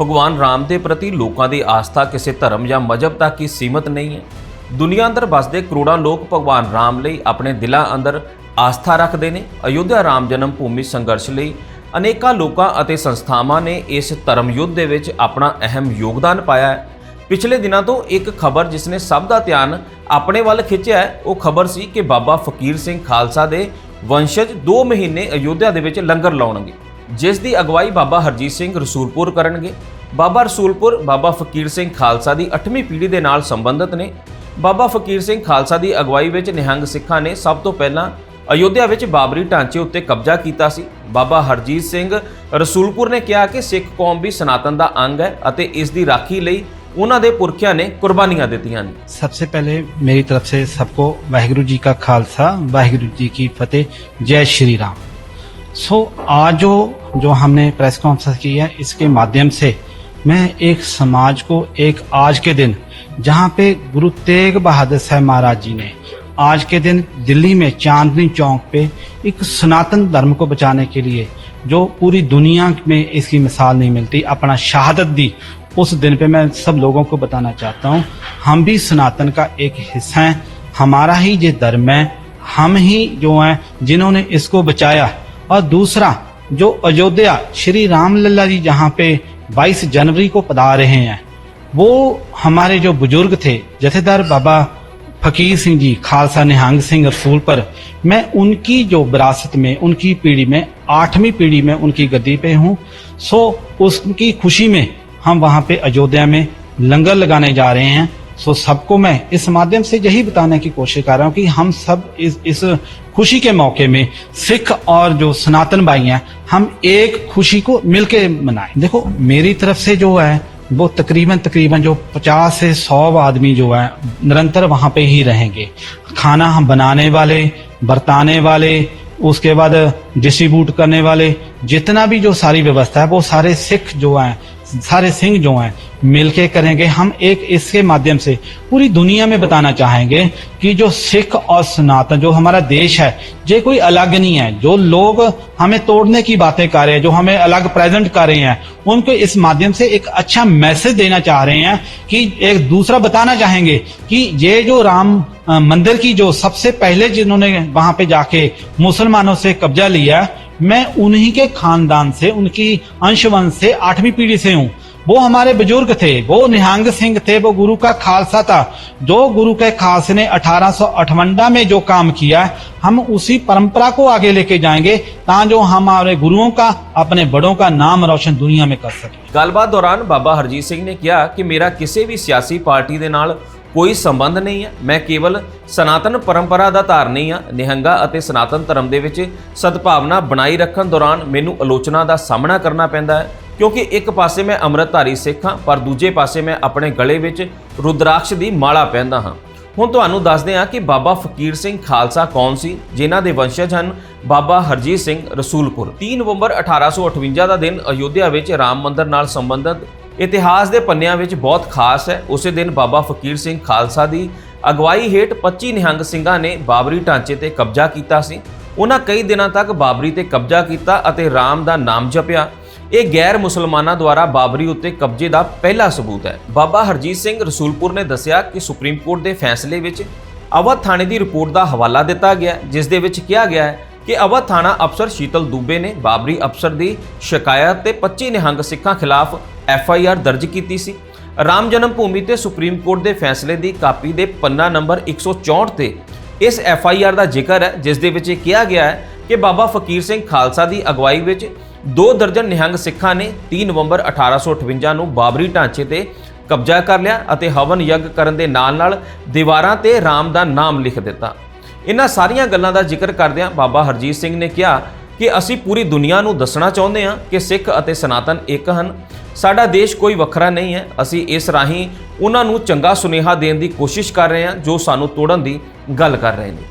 ਭਗਵਾਨ ਰਾਮ ਦੇ ਪ੍ਰਤੀ ਲੋਕਾਂ ਦੀ ਆਸਥਾ, ਕਿਸੇ ਧਰਮ ਜਾਂ ਮਜ਼ਹਬ ਤੱਕ ਹੀ ਸੀਮਤ ਨਹੀਂ ਹੈ। ਦੁਨੀਆ ਅੰਦਰ ਵੱਸਦੇ ਕਰੋੜਾਂ ਲੋਕ ਭਗਵਾਨ ਰਾਮ ਲਈ ਆਪਣੇ ਦਿਲਾਂ ਅੰਦਰ ਆਸਥਾ ਰੱਖਦੇ ਨੇ। ਅਯੁੱਧਿਆ ਰਾਮ ਜਨਮ ਭੂਮੀ ਸੰਘਰਸ਼ ਲਈ ਅਨੇਕਾਂ ਲੋਕਾਂ ਅਤੇ ਸੰਸਥਾਵਾਂ ਨੇ ਇਸ ਧਰਮ ਯੁੱਧ ਦੇ ਵਿੱਚ ਆਪਣਾ ਅਹਿਮ ਯੋਗਦਾਨ ਪਾਇਆ ਹੈ। ਪਿਛਲੇ ਦਿਨਾਂ ਤੋਂ ਇੱਕ ਖਬਰ ਜਿਸ ਨੇ ਸਭ ਦਾ ਧਿਆਨ ਆਪਣੇ ਵੱਲ ਖਿੱਚਿਆ ਹੈ, ਉਹ ਖਬਰ ਸੀ ਕਿ ਬਾਬਾ ਫਕੀਰ ਸਿੰਘ ਖਾਲਸਾ ਦੇ ਵੰਸ਼ਜ 2 ਮਹੀਨੇ ਅਯੋਧਿਆ ਦੇ ਵਿੱਚ ਲੰਗਰ ਲਾਉਣਗੇ। ਜਿਸ ਦੀ ਅਗਵਾਈ ਬਾਬਾ ਹਰਜੀਤ ਸਿੰਘ ਰਸੂਲਪੁਰ ਕਰਨਗੇ। ਬਾਬਾ ਰਸੂਲਪੁਰ, ਬਾਬਾ ਫਕੀਰ ਸਿੰਘ ਖਾਲਸਾ ਦੀ 8ਵੀਂ ਪੀੜ੍ਹੀ ਦੇ ਨਾਲ ਸੰਬੰਧਿਤ ਨੇ। ਬਾਬਾ ਫਕੀਰ ਸਿੰਘ ਖਾਲਸਾ ਦੀ ਅਗਵਾਈ ਵਿੱਚ ਨਿਹੰਗ ਸਿੱਖਾਂ ਨੇ ਸਭ ਤੋਂ ਪਹਿਲਾਂ ਅਯੋਧਿਆ ਵਿੱਚ ਬਾਬਰੀ ਢਾਂਚੇ ਉੱਤੇ ਕਬਜ਼ਾ ਕੀਤਾ ਸੀ। ਬਾਬਾ ਹਰਜੀਤ ਸਿੰਘ ਰਸੂਲਪੁਰ ਨੇ ਕਿਹਾ ਕਿ ਸਿੱਖ ਕੌਮ ਵੀ ਸਨਾਤਨ ਦਾ ਅੰਗ ਹੈ ਅਤੇ ਇਸ ਦੀ ਰਾਖੀ ਲਈ ਉਹਨਾਂ ਦੇ ਪੁਰਖਿਆਂ ਨੇ ਕੁਰਬਾਨੀਆਂ ਦਿੱਤੀਆਂ ਨੇ। ਸਭ ਤੋਂ ਪਹਿਲੇ ਮੇਰੀ ਤਰਫ ਸੇ ਸਭ ਕੋ ਵਾਹਿਗੁਰੂ ਜੀ ਕਾ ਖਾਲਸਾ, ਵਾਹਿਗੁਰੂ ਜੀ ਕੀ ਫਤਿਹ, ਜੈ ਸ਼੍ਰੀ ਰਾਮ। ਸੋ ਆ ਜੋ जो हमने प्रेस कॉन्फ्रेंस की है, इसके माध्यम से मैं एक समाज को, एक आज के दिन, जहाँ पे गुरु तेग बहादुर साहब महाराज जी ने आज के दिन दिल्ली में चांदनी चौक पे एक सनातन धर्म को बचाने के लिए जो पूरी दुनिया में इसकी मिसाल नहीं मिलती, अपना शहादत दी, उस दिन पे मैं सब लोगों को बताना चाहता हूँ, हम भी सनातन का एक हिस्सा हैं, हमारा ही ये धर्म है, हम ही जो हैं जिन्होंने इसको बचाया। और दूसरा जो अयोध्या श्री रामलला जी जहाँ पे 22 जनवरी को पधार रहे हैं, वो हमारे जो बुज़ुर्ग थे, जथेदार बाबा फकीर सिंह जी, खालसा निहंग सिंह रसूल पर, मैं उनकी जो विरासत में, उनकी पीढ़ी में, आठवीं पीढ़ी में उनकी गद्दी पे हूँ, सो उसकी खुशी में हम वहाँ पे अयोध्या में लंगर लगाने जा रहे हैं। सो सबको मैं इस माध्यम से यही बताने की कोशिश कर रहा हूँ कि हम सब इस इस खुशी के मौके में सिख और जो सनातन भाई हैं, हम एक खुशी को मिलके मनाएँ। देखो, मेरी तरफ़ से जो है, वो तकरीबन तकरीबन जो 50 से 100 आदमी जो है, निरंतर वहाँ पे ही रहेंगे। खाना हम बनाने वाले, बरताने वाले, उसके बाद डिस्ट्रीब्यूट करने वाले, जितना भी जो सारी व्यवस्था है, वो सारे सिख जो हैं सारे सिंह जो हैं, मिलके करेंगे। हम एक इसके माध्यम से पूरी दुनिया में बताना चाहेंगे कि जो सिख और सनातन, जो हमारा देश है, ये कोई अलग नहीं है। जो लोग हमें तोड़ने की बातें कर रहे हैं, जो हमें अलग प्रेजेंट कर रहे हैं, उनको इस माध्यम से एक अच्छा मैसेज देना चाह रहे हैं कि एक दूसरा बताना चाहेंगे कि ये जो राम मंदिर की जो सबसे पहले जिन्होंने वहाँ पे जाके मुसलमानों से कब्जा लिया मैं उन्हीं के खानदान से उनकी अंशवंश से आठवीं पीढ़ी से हूँ वो हमारे बुजुर्ग थे वो निहंग सिंह थे वो गुरु का खालसा था जो गुरु के खालसे ने अठारह में जो काम किया है हम उसी परंपरा को आगे लेके जाएंगे ताकि हमारे गुरुओं का अपने बड़ों का नाम रोशन दुनिया में कर सके ਗੱਲਬਾਤ ਦੌਰਾਨ ਬਾਬਾ ਹਰਜੀਤ ਸਿੰਘ ਨੇ ਕਿਹਾ ਕਿ ਮੇਰਾ ਕਿਸੇ ਵੀ ਸਿਆਸੀ ਪਾਰਟੀ ਦੇ ਨਾਲ ਕੋਈ ਸੰਬੰਧ ਨਹੀਂ ਹੈ ਮੈਂ ਕੇਵਲ ਸਨਾਤਨ ਪਰੰਪਰਾ ਦਾ ਧਾਰਨੀ ਹਾਂ ਨਿਹੰਗਾ ਅਤੇ ਸਨਾਤਨ ਧਰਮ ਦੇ ਵਿੱਚ ਸਦਭਾਵਨਾ ਬਣਾਈ ਰੱਖਣ ਦੌਰਾਨ ਮੈਨੂੰ ਆਲੋਚਨਾ ਦਾ ਸਾਹਮਣਾ ਕਰਨਾ ਪੈਂਦਾ ਹੈ। ਕਿਉਂਕਿ ਇੱਕ ਪਾਸੇ ਮੈਂ ਅੰਮ੍ਰਿਤਧਾਰੀ ਸਿੱਖ ਹਾਂ, ਪਰ ਦੂਜੇ ਪਾਸੇ ਮੈਂ ਆਪਣੇ ਗਲੇ ਵਿੱਚ ਰੁਦਰਾਕਸ਼ ਦੀ ਮਾਲਾ ਪਹਿਨਦਾ ਹਾਂ। ਹੁਣ ਤੁਹਾਨੂੰ ਦੱਸਦੇ ਹਾਂ ਕਿ ਬਾਬਾ ਫਕੀਰ ਸਿੰਘ ਖਾਲਸਾ ਕੌਣ ਸੀ, ਜਿਨ੍ਹਾਂ ਦੇ ਵੰਸ਼ਜ ਹਨ ਬਾਬਾ ਹਰਜੀਤ ਸਿੰਘ ਰਸੂਲਪੁਰ। 3 ਨਵੰਬਰ 1858 ਦਾ ਦਿਨ ਅਯੋਧਿਆ ਵਿੱਚ ਰਾਮ ਮੰਦਰ ਨਾਲ ਸੰਬੰਧਿਤ ਇਤਿਹਾਸ ਦੇ ਪੰਨਿਆਂ ਵਿੱਚ ਬਹੁਤ ਖਾਸ ਹੈ। ਉਸੇ ਦਿਨ ਬਾਬਾ ਫਕੀਰ ਸਿੰਘ ਖਾਲਸਾ ਦੀ ਅਗਵਾਈ ਹੇਠ 25 ਨਿਹੰਗ ਸਿੰਘਾਂ ਨੇ ਬਾਬਰੀ ਢਾਂਚੇ ਤੇ ਕਬਜ਼ਾ ਕੀਤਾ ਸੀ। ਉਹਨਾਂ ਕਈ ਦਿਨਾਂ ਤੱਕ ਬਾਬਰੀ ਤੇ ਕਬਜ਼ਾ ਕੀਤਾ ਅਤੇ ਰਾਮ ਦਾ ਨਾਮ ਜਪਿਆ। ਇਹ ਗੈਰ ਮੁਸਲਮਾਨਾਂ ਦੁਆਰਾ ਬਾਬਰੀ ਉੱਤੇ ਕਬਜ਼ੇ ਦਾ ਪਹਿਲਾ ਸਬੂਤ ਹੈ। ਬਾਬਾ ਹਰਜੀਤ ਸਿੰਘ ਰਸੂਲਪੁਰ ਨੇ ਦੱਸਿਆ ਕਿ ਸੁਪਰੀਮ ਕੋਰਟ ਦੇ ਫੈਸਲੇ ਵਿੱਚ ਅਵਧ ਥਾਣੇ ਦੀ ਰਿਪੋਰਟ ਦਾ ਹਵਾਲਾ ਦਿੱਤਾ ਗਿਆ, ਜਿਸ ਦੇ ਵਿੱਚ ਕਿਹਾ ਗਿਆ ਹੈ ਕਿ ਅਵਧ ਥਾਣਾ ਅਫਸਰ ਸ਼ੀਤਲ ਦੂਬੇ ਨੇ ਬਾਬਰੀ ਅਫਸਰ ਦੀ ਸ਼ਿਕਾਇਤ ਤੇ 25 ਨਿਹੰਗ ਸਿੱਖਾਂ ਖਿਲਾਫ ਐਫ ਆਈ ਆਰ ਦਰਜ ਕੀਤੀ ਸੀ। ਰਾਮ ਜਨਮ ਭੂਮੀ ਤੇ ਸੁਪਰੀਮ ਕੋਰਟ ਦੇ ਫੈਸਲੇ ਦੀ ਕਾਪੀ ਦੇ ਪੰਨਾ ਨੰਬਰ 164 ਤੇ ਇਸ ਐਫ ਆਈ ਆਰ ਦਾ ਜ਼ਿਕਰ ਹੈ, ਜਿਸ ਦੇ ਵਿੱਚ ਇਹ ਕਿਹਾ ਗਿਆ ਹੈ ਕਿ ਬਾਬਾ ਫਕੀਰ ਸਿੰਘ ਖਾਲਸਾ ਦੀ ਅਗਵਾਈ ਵਿੱਚ ਦੋ ਦਰਜਨ ਨਿਹੰਗ ਸਿੱਖਾਂ ਨੇ 3 ਨਵੰਬਰ 1858 ਨੂੰ ਬਾਬਰੀ ਢਾਂਚੇ ਤੇ ਕਬਜ਼ਾ ਕਰ ਲਿਆ ਅਤੇ ਹਵਨ ਯੱਗ ਕਰਨ ਦੇ ਨਾਲ-ਨਾਲ ਦੀਵਾਰਾਂ ਤੇ ਰਾਮ ਦਾ ਨਾਮ ਲਿਖ ਦਿੱਤਾ। ਇਹਨਾਂ ਸਾਰੀਆਂ ਗੱਲਾਂ ਦਾ ਜ਼ਿਕਰ ਕਰਦਿਆਂ ਬਾਬਾ ਹਰਜੀਤ ਸਿੰਘ ਨੇ ਕਿਹਾ ਕਿ ਅਸੀਂ ਪੂਰੀ ਦੁਨੀਆ ਨੂੰ ਦੱਸਣਾ ਚਾਹੁੰਦੇ ਹਾਂ ਕਿ ਸਿੱਖ ਅਤੇ ਸਨਾਤਨ ਇੱਕ ਹਨ। ਸਾਡਾ ਦੇਸ਼ ਕੋਈ ਵੱਖਰਾ ਨਹੀਂ ਹੈ। ਅਸੀਂ ਇਸ ਰਾਹੀਂ ਉਹਨਾਂ ਨੂੰ ਚੰਗਾ ਸੁਨੇਹਾ ਦੇਣ ਦੀ ਕੋਸ਼ਿਸ਼ ਕਰ ਰਹੇ ਹਾਂ ਜੋ ਸਾਨੂੰ ਤੋੜਨ ਦੀ ਗੱਲ ਕਰ ਰਹੇ ਨੇ।